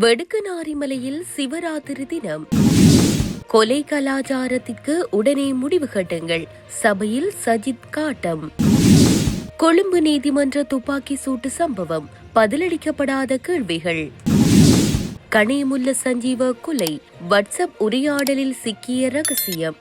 வெடுக்கனாரிமலையில் சிவராத்திரி தினம். கொலை கலாச்சாரத்திற்கு உடனே முடிவு கட்டுங்கள். சபையில் சஜித் காட்டம். கொழும்பு நீதிமன்ற துப்பாக்கி சூட்டு சம்பவம். பதிலளிக்கப்படாத கேள்விகள். கணேமுல்ல சஞ்சீவ கொலை. வாட்ஸ்அப் உரையாடலில் சிக்கிய ரகசியம்.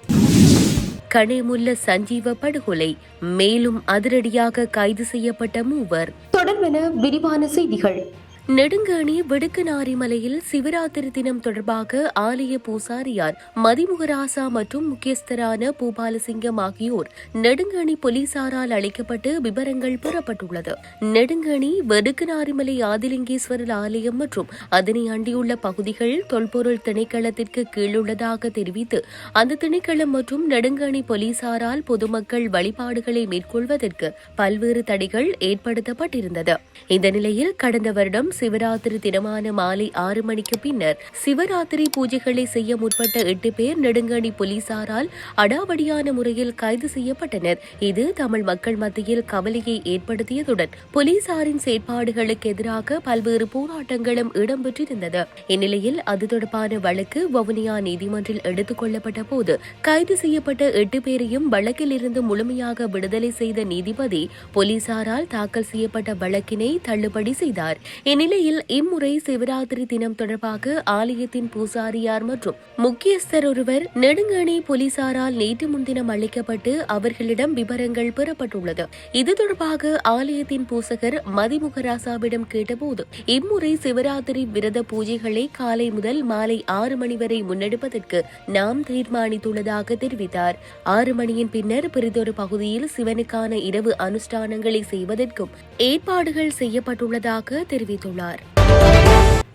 கணேமுல்ல சஞ்சீவ படுகொலை. மேலும் அதிரடியாக கைது செய்யப்பட்ட மூவர். தொடர்பென விரிவான செய்திகள். நெடுங்கணி வெடுக்கனாரிமலையில் சிவராத்திரி தினம் தொடர்பாக ஆலய பூசாரியார் மதிமுகராசா மற்றும் முக்கியஸ்தரான பூபாலசிங்கம் ஆகியோர் நெடுங்கணி போலீசாரால் அளிக்கப்பட்டு விவரங்கள் பெறப்பட்டுள்ளது. நெடுங்கணி வெடுக்கனாரிமலை ஆதிலிங்கேஸ்வரர் ஆலயம் மற்றும் அதனை அண்டியுள்ள பகுதிகள் தொல்பொருள் திணைக்களத்திற்கு கீழுள்ளதாக தெரிவித்து அந்த திணைக்களம் மற்றும் நெடுங்கணி போலீசாரால் பொதுமக்கள் வழிபாடுகளை மேற்கொள்வதற்கு பல்வேறு தடைகள் ஏற்படுத்தப்பட்டிருந்தது. இந்த நிலையில் கடந்த வருடம் சிவராத்திரி தினமான மாலை ஆறு மணிக்கு பின்னர் சிவராத்திரி பூஜைகளை செய்ய முற்பட்ட எட்டு பேர் நெடுங்கணி போலீசாரால் அடாவடியான முறையில் கைது செய்யப்பட்டனர். இது தமிழ் மக்கள் மத்தியில் கவலையை ஏற்படுத்தியதுடன் போலீசாரின் செயற்பாடுகளுக்கு எதிராக பல்வேறு போராட்டங்களும் இடம்பெற்றிருந்தது. இந்நிலையில் அது தொடர்பான வழக்கு வவுனியா நீதிமன்றில் எடுத்துக் கொள்ளப்பட்ட போது கைது செய்யப்பட்ட எட்டு பேரையும் வழக்கிலிருந்து முழுமையாக விடுதலை செய்த நீதிபதி போலீசாரால் தாக்கல் செய்யப்பட்ட வழக்கினை தள்ளுபடி செய்தார். இந்நிலையில் இம்முறை சிவராத்திரி தினம் தொடர்பாக ஆலயத்தின் பூசாரியார் மற்றும் முக்கியஸ்தர் ஒருவர் நெடுங்கணி போலீசாரால் நேற்று முன்தினம் அளிக்கப்பட்டு அவர்களிடம் விவரங்கள் பெறப்பட்டுள்ளது. இது தொடர்பாக ஆலயத்தின் பூசகர் மதிமுகராசாவிடம் கேட்டபோது இம்முறை சிவராத்திரி விரத பூஜைகளை காலை முதல் மாலை ஆறு மணி வரை முன்னெடுப்பதற்கு நாம் தீர்மானித்துள்ளதாக தெரிவித்தார். ஆறு மணியின் பின்னர் பிறிதொரு பகுதியில் சிவனுக்கான இரவு அனுஷ்டானங்களை செய்வதற்கும் ஏற்பாடுகள் செய்யப்பட்டுள்ளதாக தெரிவித்துள்ளார் celular.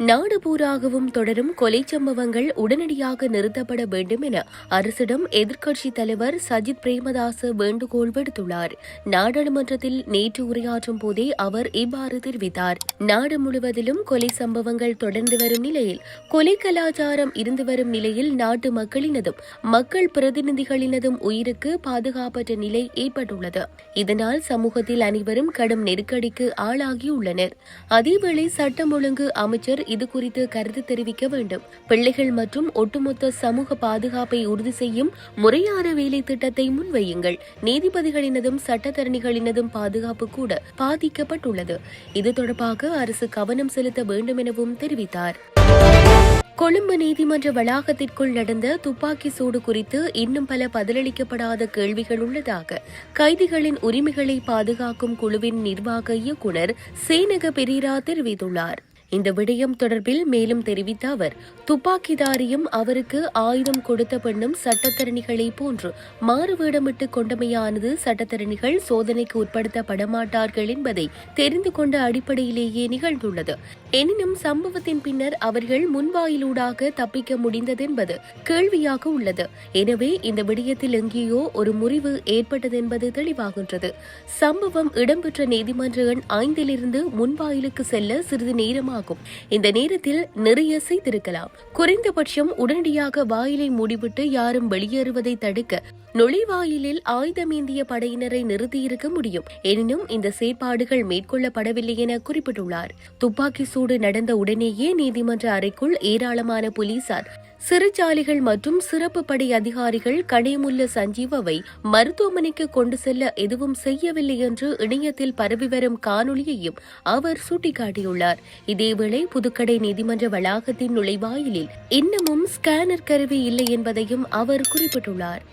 நாடு பூராகவும் தொடரும் கொலை சம்பவங்கள் உடனடியாக நிறுத்தப்பட வேண்டும் என அரசிடம் எதிர்க்கட்சித் தலைவர் சஜித் பிரேமதாச வேண்டுகோள் விடுத்துள்ளார். நாடாளுமன்றத்தில் நேற்று உரையாற்றும் போதே அவர் இவ்வாறு தெரிவித்தார். நாடு முழுவதிலும் கொலை சம்பவங்கள் தொடர்ந்து வரும் நிலையில் கொலை கலாச்சாரம் இருந்து வரும் நிலையில் நாட்டு மக்களினதும் மக்கள் பிரதிநிதிகளினதும் உயிருக்கு பாதுகாப்பற்ற நிலை ஏற்பட்டுள்ளது. இதனால் சமூகத்தில் அனைவரும் கடும் நெருக்கடிக்கு ஆளாகியுள்ளனர். அதேவேளை சட்டம் ஒழுங்கு அமைச்சர் இது குறித்து கருத்து தெரிவிக்க வேண்டும். பிள்ளைகள் மற்றும் ஒட்டுமொத்த சமூக பாதுகாப்பை உறுதி செய்யும் முறையான வேலை திட்டத்தை முன்வையுங்கள். நீதிபதிகளினதும் சட்டத்தரணிகளினதும் பாதுகாப்பு கூட பாதிக்கப்பட்டுள்ளது. இது தொடர்பாக அரசு கவனம் செலுத்த வேண்டும் எனவும் தெரிவித்தார். கொழும்பு நீதிமன்ற வளாகத்திற்குள் நடந்த துப்பாக்கி சூடு குறித்து இன்னும் பல பதிலளிக்கப்படாத கேள்விகள் உள்ளதாக கைதிகளின் உரிமைகளை பாதுகாக்கும் குழுவின் நிர்வாக இயக்குநர் சேனக பெரீரா தெரிவித்துள்ளார். இந்த விடயம் தொடர்பில் மேலும் தெரிவித்த அவர் துப்பாக்கிதாரியும் அவருக்கு ஆயுதம் கொடுத்த பெண்ணும் சட்டத்தரணிகளை போன்று மாறுவேடமிட்டு கொண்டமையானது சட்டத்தரணிகள் சோதனைக்கு உட்படுத்தப்பட மாட்டார்கள் என்பதை தெரிந்து கொண்ட அடிப்படையிலேயே நிகழ்ந்துள்ளது. எனினும் சம்பவத்தின் பின்னர் அவர்கள் முன்வாயிலூடாக தப்பிக்க முடிந்ததென்பது கேள்வியாக உள்ளது. எனவே இந்த விடயத்தில் எங்கேயோ ஒரு முறிவு ஏற்பட்டதென்பது தெளிவாகின்றது. சம்பவம் இடம்பெற்ற நீதிமன்ற எண் ஐந்திலிருந்து முன்வாயிலுக்கு செல்ல சிறிது நேரமாகும். இந்த நேரத்தில் நிறைய செய்திருக்கலாம். குறைந்தபட்சம் உடனடியாக வாயிலை மூடிவிட்டு யாரும் வெளியேறுவதை தடுக்க நுழைவாயிலில் ஆயுதமேந்திய படையினரை நிறுத்தியிருக்க முடியும். எனினும் இந்த செயற்பாடுகள் மேற்கொள்ளப்படவில்லை என குறிப்பிட்டுள்ளார். துப்பாக்கி சூடு நடந்த உடனேயே நீதிமன்ற அறைக்குள் ஏராளமான போலீசார் சிறைச்சாலைகள் மற்றும் சிறப்பு படை அதிகாரிகள் கனேமுல்ல சஞ்சீவ் அவை மருத்துவமனைக்கு கொண்டு செல்ல எதுவும் செய்யவில்லை என்று இணையத்தில் பரவி வரும் காணொலியையும் அவர் சுட்டிக்காட்டியுள்ளார். இதேவேளை புதுக்கடை நீதிமன்ற வளாகத்தின் நுழைவாயிலில் இன்னமும் ஸ்கேனர் கருவி இல்லை என்பதையும் அவர் குறிப்பிட்டுள்ளார்.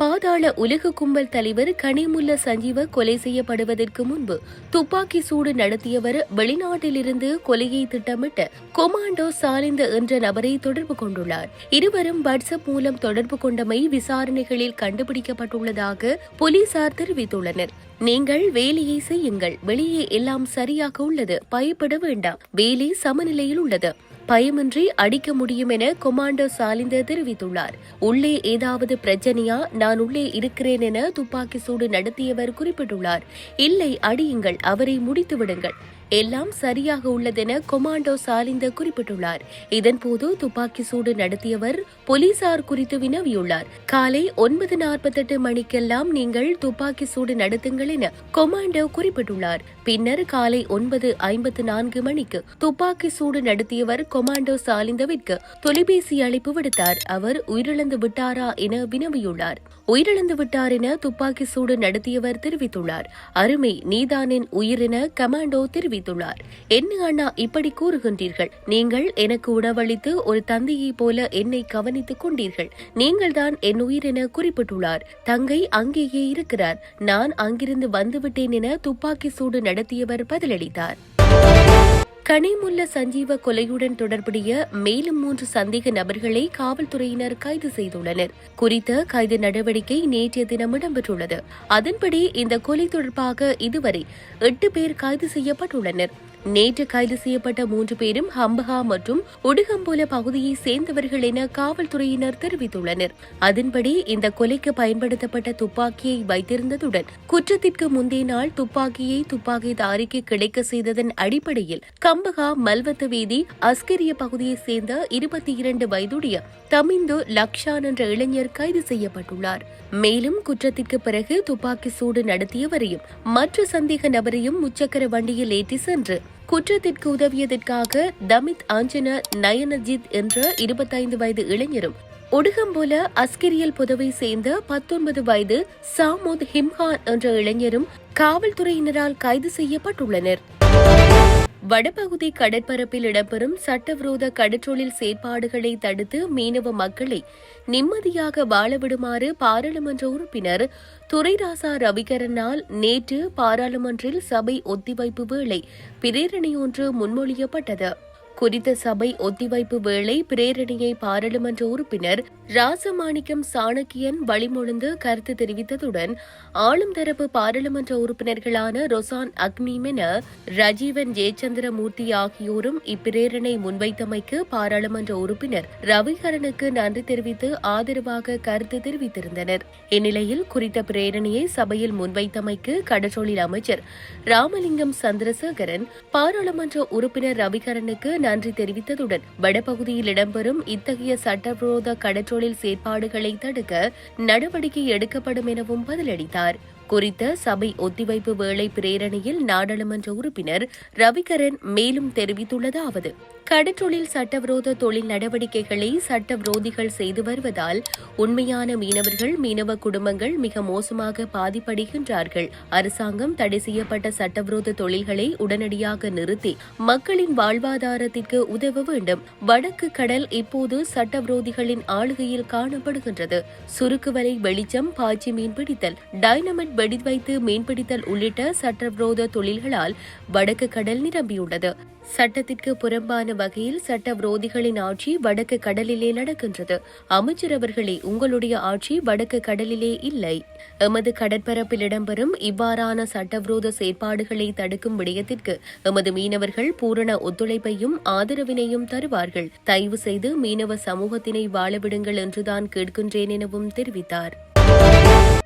பாதாள உலக கும்பல் தலைவர் கனிமுல்ல சஞ்சீவ கொலை செய்யப்படுவதற்கு முன்பு துப்பாக்கி சூடு நடத்தியவர் வெளிநாட்டிலிருந்து கொலையை திட்டமிட்ட கொமாண்டோ சாலிந்த என்ற நபரை தொடர்பு கொண்டுள்ளார். இருவரும் வாட்ஸ்அப் மூலம் தொடர்பு கொண்டமை விசாரணைகளில் கண்டுபிடிக்கப்பட்டுள்ளதாக போலீசார் தெரிவித்துள்ளனர். நீங்கள் வேலையை செய்யுங்கள் வெளியே எல்லாம் சரியாக உள்ளது பயப்பட வேண்டாம் வேலை சமநிலையில் உள்ளது. பயமின்றி அடிக்க முடியும் என கொமாண்டோ சாலிந்தர் தெரிவித்துள்ளார். உள்ளே ஏதாவது பிரச்சனையா? நான் உள்ளே இருக்கிறேன் என துப்பாக்கி சூடு நடத்தியவர் குறிப்பிட்டுள்ளார். இல்லை அடியுங்கள் அவரை முடித்து விடுங்கள் எல்லாம் சரியாக உள்ளதென கொமாண்டோ சாலிந்த குறிப்பிட்டுள்ளார். இதன்போது துப்பாக்கி சூடு நடத்தியவர் போலீசார் குறித்து வினவியுள்ளார். காலை ஒன்பது நாற்பத்தெட்டு மணிக்கெல்லாம் நீங்கள் துப்பாக்கி சூடு நடத்துங்கள் என கொமாண்டோ குறிப்பிட்டுள்ளார். பின்னர் காலை ஒன்பது ஐம்பத்து நான்கு மணிக்கு துப்பாக்கி சூடு நடத்தியவர் கொமாண்டோ சாலிந்தவிற்கு தொலைபேசி அழைப்பு விடுத்தார். அவர் உயிரிழந்து விட்டாரா என வினவியுள்ளார். உயிரிழந்து விட்டார் என துப்பாக்கி சூடு நடத்தியவர் தெரிவித்துள்ளார். அருமை நீதானின் உயிரென கமாண்டோ தெரிவித்தார் தெரிவித்துள்ளார். என்ன அண்ணா இப்படி கூறுகின்றீர்கள்? நீங்கள் எனக்கு உணவளித்து ஒரு தந்தையைப் போல என்னை கவனித்துக் கொண்டீர்கள். நீங்கள்தான் என் உயிர் என குறிப்பிட்டுள்ளார். தங்கை அங்கேயே இருக்கிறார். நான் அங்கிருந்து வந்துவிட்டேன் என துப்பாக்கி சூடு நடத்தியவர் பதிலளித்தார். கனிமுல்ல சஞ்சீவ கொலையுடன் தொடர்புடைய மேலும் மூன்று சந்தேக நபர்களை காவல்துறையினர் கைது செய்துள்ளனர். குறித்த கைது நடவடிக்கை நேற்றைய தினம் இடம்பெற்றுள்ளது. அதன்படி இந்த கொலை தொடர்பாக இதுவரை எட்டு பேர் கைது செய்யப்பட்டுள்ளனர். நேற்று கைது செய்யப்பட்ட மூன்று பேரும் ஹம்பஹா மற்றும் உடுகம்போல பகுதியை சேர்ந்தவர்கள் என காவல்துறையினர் தெரிவித்துள்ளனர். அதன்படி இந்த கொலைக்கு பயன்படுத்தப்பட்ட துப்பாக்கியை வைத்திருந்ததுடன் குற்றத்திற்கு முந்தைய நாள் துப்பாக்கியை துப்பாக்கிதாரிக்கு கிடைக்க செய்ததன் அடிப்படையில் கம்பஹா மல்வத்த வீதி அஸ்கிரிய பகுதியை சேர்ந்த இருபத்தி இரண்டு வயதுடைய தமிந்து லக்ஷான் என்ற இளைஞர் கைது செய்யப்பட்டுள்ளார். மேலும் குற்றத்திற்கு பிறகு துப்பாக்கி சூடு நடத்தியவரையும் மற்ற சந்தேக நபரையும் முச்சக்கர வண்டியில் ஏற்றி சென்று குற்றத்திற்கு உதவியதற்காக தமித் ஆஞ்சன நயனஜித் என்ற இருபத்தைந்து வயது இளைஞரும் ஒடுகம்போல அஸ்கிரியல் புதவை சேர்ந்த பத்தொன்பது வயது சாமுத் ஹிம்ஹான் என்ற இளைஞரும் காவல்துறையினரால் கைது செய்யப்பட்டுள்ளனர். வடபகுதி கடற்பரப்பில் இடம்பெறும் சட்டவிரோத கடற்றொழில் செயற்பாடுகளை தடுத்து மீனவ மக்களை நிம்மதியாக வாழவிடுமாறு பாராளுமன்ற உறுப்பினர் துரைராசா ரவிகரனால் நேற்று பாராளுமன்றில் சபை ஒத்திவைப்பு வேளை பிரேரணையொன்று முன்மொழியப்பட்டது. குறித்த சபை ஒத்திவைப்பு வேளை பிரேரணையை பாராளுமன்ற உறுப்பினர் ராசமாணிக்கம் சாணக்கியன் வழிமொழிந்து கருத்து தெரிவித்ததுடன் ஆளும் தரப்பு பாராளுமன்ற உறுப்பினர்களான ரொசான் அக்மீமென ரஜீவன் ஜெயச்சந்திரமூர்த்தி ஆகியோரும் இப்பிரேரணை முன்வைத்தமைக்கு பாராளுமன்ற உறுப்பினர் ரவிகரனுக்கு நன்றி தெரிவித்து ஆதரவாக கருத்து தெரிவித்திருந்தனர். இந்நிலையில் குறித்த பிரேரணையை சபையில் முன்வைத்தமைக்கு கடற்றொழில் அமைச்சர் ராமலிங்கம் சந்திரசேகரன் பாராளுமன்ற உறுப்பினர் ரவிகரனுக்கு நன்றி தெரிவித்ததுடன் வடபகுதியில் இடம்பெறும் இத்தகைய சட்டவிரோத கடற்றொழில் செயற்பாடுகளை தடுக்க நடவடிக்கை எடுக்கப்படும் எனவும் பதிலளித்தார். குறித்த சபை ஒத்திவைப்பு வேளை பிரேரணையில் நாடாளுமன்ற உறுப்பினர் ரவிகரன் மேலும் தெரிவித்துள்ளதாவது. கடற்றொழில் சட்டவிரோத தொழில் நடவடிக்கைகளை சட்டவிரோதிகள் செய்து வருவதால் உண்மையான மீனவர்கள் மீனவ குடும்பங்கள் மிக மோசமாக பாதிப்படைகின்றார்கள். அரசாங்கம் தடை செய்யப்பட்ட சட்டவிரோத தொழில்களை உடனடியாக நிறுத்தி மக்களின் வாழ்வாதாரத்திற்கு உதவ வேண்டும். வடக்கு கடல் இப்போது சட்டவிரோதிகளின் ஆளுகையில் காணப்படுகின்றது. சுருக்குவலை வெளிச்சம் பாய்ச்சி மீன்பிடித்தல் டைனமிட் வெடிவைத்து மீன்பிடித்தல் உள்ளிட்ட சட்டவிரோத தொழில்களால் வடக்கு கடல் நிரம்பியுள்ளது. சட்டத்திற்கு புறம்பான வகையில் சட்ட விரோதிகளின் ஆட்சி வடக்கு கடலிலே நடக்கின்றது. அமைச்சர் அவர்களே உங்களுடைய ஆட்சி வடக்கு கடலிலே இல்லை. எமது கடற்பரப்பில் இடம்பெறும் இவ்வாறான சட்டவிரோத செயற்பாடுகளை தடுக்கும் விடயத்திற்கு எமது மீனவர்கள் பூரண ஒத்துழைப்பையும் ஆதரவினையும் தருவார்கள். தயவு செய்து மீனவ சமூகத்தினை வாழவிடுங்கள் என்றுதான் கேட்கின்றேன் எனவும் தெரிவித்தார்.